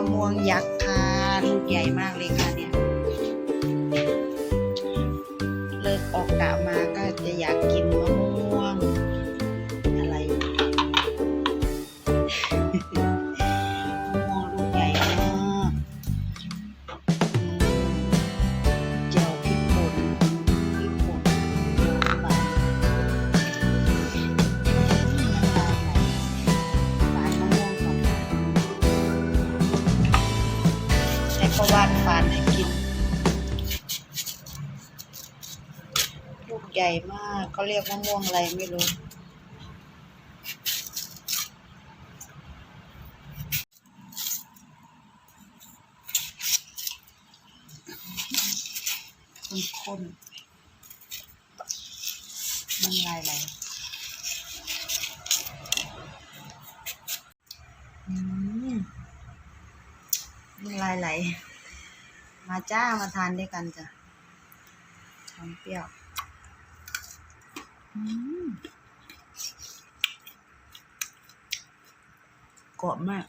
ะม่วงยักษ์ค่ะ ลูกใหญ่มากเลยค่ะเนี่ย เลิกออกกะมาก็จะอยากกินมะม่วง แต่ก็วาดฝานให้กิน ลูกใหญ่มากเขาเรียกมะม่วงอะไรไม่รู้ ข้นๆมันลายไหลอืม มันลายไหล มาจ้ามาทานด้วยกันจ้ะหอมเปรี้ยวกรอบมาก